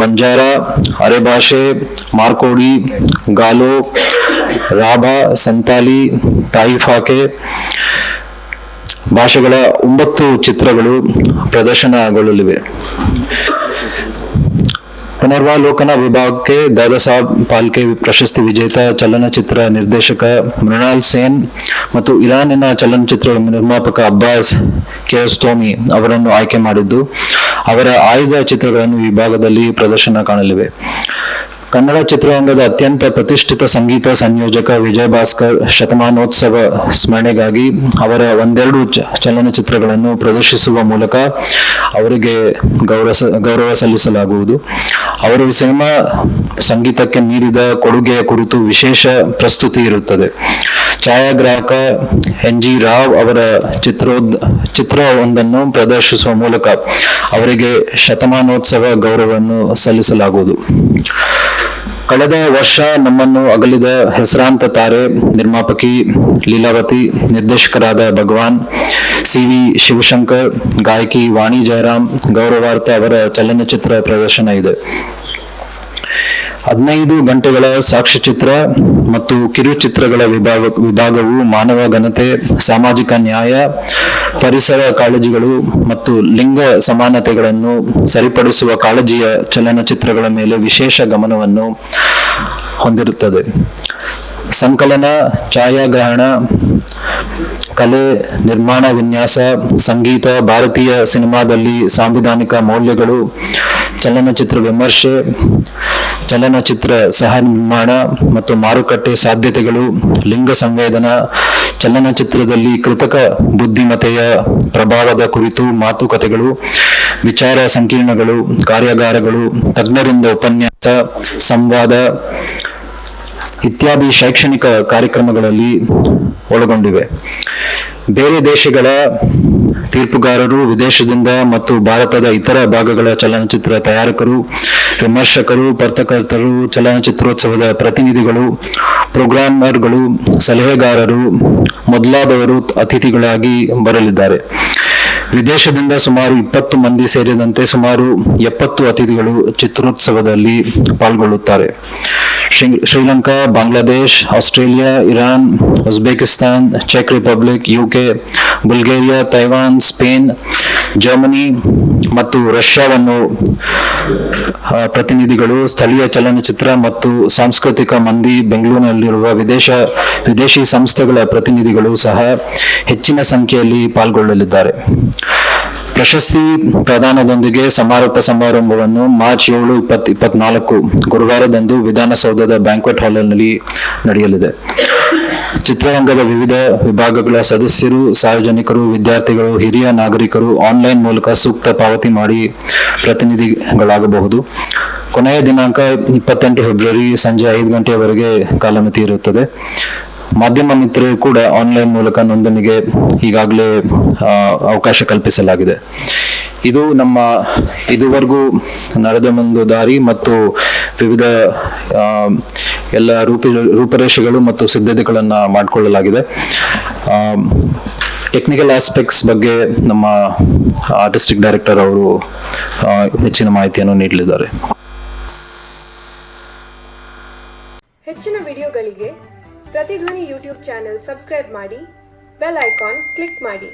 ಬಂಜಾರ ಅರೆಭಾಷೆ ಮಾರ್ಕೋಡಿ ಗಾಲೋ ರಾಭಾ ಸಂತಾಲಿ ತಾಯಿಫಾಕೆ ಭಾಷೆಗಳ ಒಂಬತ್ತು ಚಿತ್ರಗಳು ಪ್ರದರ್ಶನಗೊಳ್ಳಲಿವೆ. ಪುನರ್ವಾಲೋಕನ ವಿಭಾಗಕ್ಕೆ ದಾದಾ ಸಾಹೇಬ್ ಪಾಲ್ಕೆ ಪ್ರಶಸ್ತಿ ವಿಜೇತ ಚಲನಚಿತ್ರ ನಿರ್ದೇಶಕ ಮೃಣಾಲ್ ಸೇನ್ ಮತ್ತು ಇರಾನಿನ ಚಲನಚಿತ್ರ ನಿರ್ಮಾಪಕ ಅಬ್ಬಾಸ್ ಕೆಸ್ತೋಮಿ ಅವರನ್ನು ಆಯ್ಕೆ ಮಾಡಿದ್ದು, ಅವರ ಆಯ್ದ ಚಿತ್ರಗಳನ್ನು ವಿಭಾಗದಲ್ಲಿ ಪ್ರದರ್ಶನ ಕಾಣಲಿವೆ. ಕನ್ನಡ ಚಿತ್ರರಂಗದ ಅತ್ಯಂತ ಪ್ರತಿಷ್ಠಿತ ಸಂಗೀತ ಸಂಯೋಜಕ ವಿಜಯ ಭಾಸ್ಕರ್ ಶತಮಾನೋತ್ಸವ ಸ್ಮರಣೆಗಾಗಿ ಅವರ ಒಂದೆರಡು ಚಲನಚಿತ್ರಗಳನ್ನು ಪ್ರದರ್ಶಿಸುವ ಮೂಲಕ ಅವರಿಗೆ ಗೌರವ ಗೌರವ ಸಲ್ಲಿಸಲಾಗುವುದು. ಅವರು ಸಿನಿಮಾ ಸಂಗೀತಕ್ಕೆ ನೀಡಿದ ಕೊಡುಗೆಯ ಕುರಿತು ವಿಶೇಷ ಪ್ರಸ್ತುತಿ ಇರುತ್ತದೆ. ಛಾಯಾಗ್ರಾಹಕ ಎನ್ ಜಿ ರಾವ್ ಅವರ ಚಿತ್ರೋದ್ ಚಿತ್ರವೊಂದನ್ನು ಪ್ರದರ್ಶಿಸುವ ಮೂಲಕ ಅವರಿಗೆ ಶತಮಾನೋತ್ಸವ ಗೌರವವನ್ನು ಸಲ್ಲಿಸಲಾಗುವುದು. ಕಳೆದ ವರ್ಷ ನಮ್ಮನ್ನು ಅಗಲಿದ ಹೆಸರಾಂತ ತಾರೆ ನಿರ್ಮಾಪಕಿ ಲೀಲಾವತಿ, ನಿರ್ದೇಶಕರಾದ ಭಗವಾನ್ ಸಿ ವಿ ಶಿವಶಂಕರ್, ಗಾಯಕಿ ವಾಣಿ ಜಯರಾಮ್, ಗೌರವಾರ್ಥ ಅವರ ಚಲನಚಿತ್ರ ಪ್ರದರ್ಶನ ಇದೆ. ಹದಿನೈದು ಗಂಟೆಗಳ ಸಾಕ್ಷ್ಯಚಿತ್ರ ಮತ್ತು ಕಿರುಚಿತ್ರಗಳ ವಿಭಾಗ ವಿಭಾಗವು ಮಾನವ ಘನತೆ, ಸಾಮಾಜಿಕ ನ್ಯಾಯ, ಪರಿಸರ ಕಾಳಜಿಗಳು ಮತ್ತು ಲಿಂಗ ಸಮಾನತೆಗಳನ್ನು ಸರಿಪಡಿಸುವ ಕಾಳಜಿಯ ಚಲನಚಿತ್ರಗಳ ಮೇಲೆ ವಿಶೇಷ ಗಮನವನ್ನು ಹೊಂದಿರುತ್ತದೆ. ಸಂಕಲನ, ಛಾಯಾಗ್ರಹಣ, ಕಲೆ, ನಿರ್ಮಾಣ ವಿನ್ಯಾಸ, ಸಂಗೀತ, ಭಾರತೀಯ ಸಿನಿಮಾದಲ್ಲಿ ಸಾಂವಿಧಾನಿಕ ಮೌಲ್ಯಗಳು ಚಲನಚಿತ್ರ ವಿಮರ್ಶೆ, ಚಲನಚಿತ್ರ ಸಹ ನಿರ್ಮಾಣ ಮತ್ತು ಮಾರುಕಟ್ಟೆ ಸಾಧ್ಯತೆಗಳು, ಲಿಂಗ ಸಂವೇದನಾ, ಚಲನಚಿತ್ರದಲ್ಲಿ ಕೃತಕ ಬುದ್ಧಿಮತೆಯ ಪ್ರಭಾವದ ಕುರಿತು ಮಾತುಕತೆಗಳು, ವಿಚಾರ ಸಂಕೀರ್ಣಗಳು, ಕಾರ್ಯಾಗಾರಗಳು, ತಜ್ಞರಿಂದ ಉಪನ್ಯಾಸ, ಸಂವಾದ ಇತ್ಯಾದಿ ಶೈಕ್ಷಣಿಕ ಕಾರ್ಯಕ್ರಮಗಳಲ್ಲಿ ಒಳಗೊಂಡಿವೆ. ಬೇರೆ ದೇಶಗಳ ತೀರ್ಪುಗಾರರು ವಿದೇಶದಿಂದ ಮತ್ತು ಭಾರತದ ಇತರ ಭಾಗಗಳ ಚಲನಚಿತ್ರ ತಯಾರಕರು, ವಿಮರ್ಶಕರು, ಪತ್ರಕರ್ತರು, ಚಲನಚಿತ್ರೋತ್ಸವದ ಪ್ರತಿನಿಧಿಗಳು, ಪ್ರೋಗ್ರಾಮರ್ಗಳು, ಸಲಹೆಗಾರರು, ಮೊದಲಾದವರು ಅತಿಥಿಗಳಾಗಿ ಬರಲಿದ್ದಾರೆ. ವಿದೇಶದಿಂದ ಸುಮಾರು ಇಪ್ಪತ್ತು ಮಂದಿ ಸೇರಿದಂತೆ ಸುಮಾರು ಎಪ್ಪತ್ತು ಅತಿಥಿಗಳು ಚಿತ್ರೋತ್ಸವದಲ್ಲಿ ಪಾಲ್ಗೊಳ್ಳುತ್ತಾರೆ. Sri- Sri Lanka, Bangladesh, Australia, Iran, Uzbekistan, check Republic, UK, Bulgaria, Taiwan, Spain Germany ಮತ್ತು ರಷ್ಯಾವನ್ನು ಪ್ರತಿನಿಧಿಗಳು ಸ್ಥಳೀಯ ಚಲನಚಿತ್ರ ಮತ್ತು ಸಾಂಸ್ಕೃತಿಕ ಮಂದಿ ಬೆಂಗಳೂರಿನಲ್ಲಿರುವ ವಿದೇಶ, ವಿದೇಶಿ ಸಂಸ್ಥೆಗಳ ಪ್ರತಿನಿಧಿಗಳು ಸಹ ಹೆಚ್ಚಿನ ಸಂಖ್ಯೆಯಲ್ಲಿ ಪಾಲ್ಗೊಳ್ಳಲಿದ್ದಾರೆ. ಪ್ರಶಸ್ತಿ ಪ್ರದಾನದೊಂದಿಗೆ ಸಮಾರೋಪ ಸಮಾರಂಭವನ್ನು ಮಾರ್ಚ್ ಏಳು ಇಪ್ಪತ್ ಇಪ್ಪತ್ನಾಲ್ಕು ಗುರುವಾರದಂದು ವಿಧಾನಸೌಧದ ಬ್ಯಾಂಕ್ವೆಟ್ ಹಾಲ್ನಲ್ಲಿ ನಡೆಯಲಿದೆ. ಚಿತ್ರರಂಗದ ವಿವಿಧ ವಿಭಾಗಗಳ ಸದಸ್ಯರು, ಸಾರ್ವಜನಿಕರು, ವಿದ್ಯಾರ್ಥಿಗಳು, ಹಿರಿಯ ನಾಗರಿಕರು ಆನ್ಲೈನ್ ಮೂಲಕ ಸೂಕ್ತ ಪಾವತಿ ಮಾಡಿ ಪ್ರತಿನಿಧಿಗಳಾಗಬಹುದು. ಕೊನೆಯ ದಿನಾಂಕ ಇಪ್ಪತ್ತೆಂಟು ಫೆಬ್ರವರಿ ಸಂಜೆ ಐದು ಗಂಟೆಯವರೆಗೆ ಕಾಲಮಿತಿ ಇರುತ್ತದೆ. ಮಾಧ್ಯಮ ಮಿತ್ರರು ಕೂಡ ಆನ್ಲೈನ್ ಮೂಲಕ ನೋಂದಣಿಗೆ ಈಗಾಗಲೇ ಅವಕಾಶ ಕಲ್ಪಿಸಲಾಗಿದೆ. ಇದು ನಮ್ಮ ಇದುವರೆಗೂ ನಡೆದ ಒಂದು ದಾರಿ ಮತ್ತು ವಿವಿಧ ಎಲ್ಲ ರೂಪ ರೂಪರೇಷೆಗಳು ಮತ್ತು ಸಿದ್ಧತೆಗಳನ್ನು ಮಾಡಿಕೊಳ್ಳಲಾಗಿದೆ. ಟೆಕ್ನಿಕಲ್ ಆಸ್ಪೆಕ್ಟ್ಸ್ ಬಗ್ಗೆ ನಮ್ಮ ಆರ್ಟಿಸ್ಟಿಕ್ ಡೈರೆಕ್ಟರ್ ಅವರು ಹೆಚ್ಚಿನ ಮಾಹಿತಿಯನ್ನು ನೀಡಲಿದ್ದಾರೆ. ಹೆಚ್ಚಿನ ವಿಡಿಯೋಗಳಿಗೆ ಪ್ರತಿಧ್ವನಿ ಯೂಟ್ಯೂಬ್ ಚಾನೆಲ್ ಸಬ್ಸ್ಕ್ರೈಬ್ ಮಾಡಿ, ಬೆಲ್ ಐಕಾನ್ ಕ್ಲಿಕ್ ಮಾಡಿ.